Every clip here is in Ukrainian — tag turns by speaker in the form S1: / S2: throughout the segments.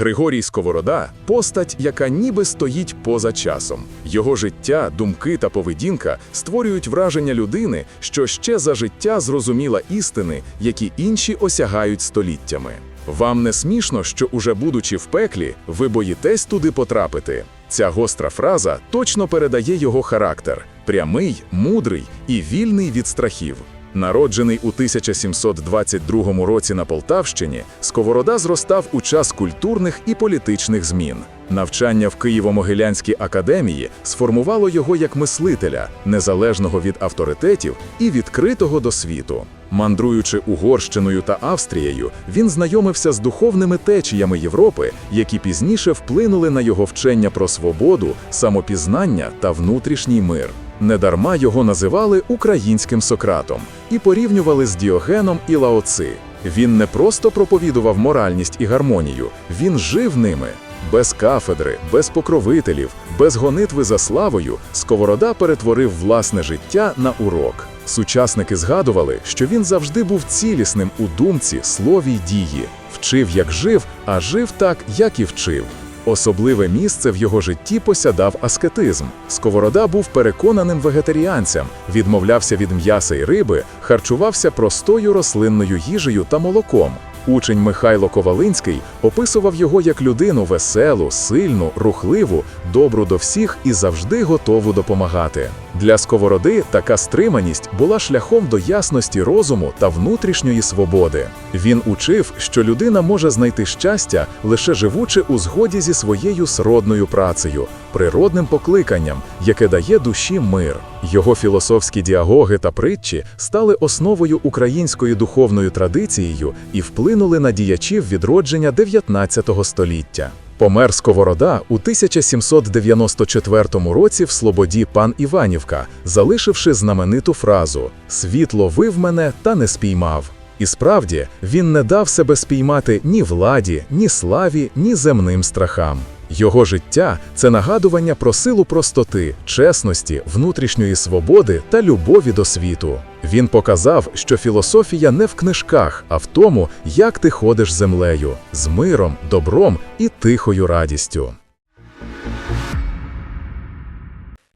S1: Григорій Сковорода постать, яка ніби стоїть поза часом. Його життя, думки та поведінка створюють враження людини, що ще за життя зрозуміла істини, які інші осягають століттями. Вам не смішно, що, уже будучи в пеклі, ви боїтесь туди потрапити. Ця гостра фраза точно передає його характер прямий, мудрий і вільний від страхів. Народжений у 1722 році на Полтавщині, Сковорода зростав у час культурних і політичних змін. Навчання в Києво-Могилянській академії сформувало його як мислителя, незалежного від авторитетів і відкритого до світу. Мандруючи Угорщиною та Австрією, він знайомився з духовними течіями Європи, які пізніше вплинули на його вчення про свободу, самопізнання та внутрішній мир. Недарма його називали українським Сократом і порівнювали з Діогеном і Лаоци. Він не просто проповідував моральність і гармонію, він жив ними. Без кафедри, без покровителів, без гонитви за славою Сковорода перетворив власне життя на урок. Сучасники згадували, що він завжди був цілісним у думці, слові й дії, вчив, як жив, а жив так, як і вчив. Особливе місце в його житті посядав аскетизм. Сковорода був переконаним вегетаріанцем, відмовлявся від м'яса й риби, харчувався простою рослинною їжею та молоком. Учень Михайло Ковалинський описував його як людину веселу, сильну, рухливу, добру до всіх і завжди готову допомагати. Для сковороди така стриманість була шляхом до ясності розуму та внутрішньої свободи. Він учив, що людина може знайти щастя лише живучи у згоді зі своєю сродною працею, природним покликанням, яке дає душі мир. Його філософські діагоги та притчі стали основою української духовною традицією і вплинули на діячів відродження 19 століття. Помер Сковорода у 1794 році в Слободі пан Іванівка, залишивши знамениту фразу «Світ ловив мене та не спіймав». І справді, він не дав себе спіймати ні владі, ні славі, ні земним страхам. Його життя це нагадування про силу простоти, чесності, внутрішньої свободи та любові до світу. Він показав, що філософія не в книжках, а в тому, як ти ходиш землею, з миром, добром і тихою радістю.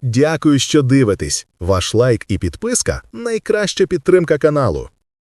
S2: Дякую, що дивитесь. Ваш лайк і підписка найкраща підтримка каналу.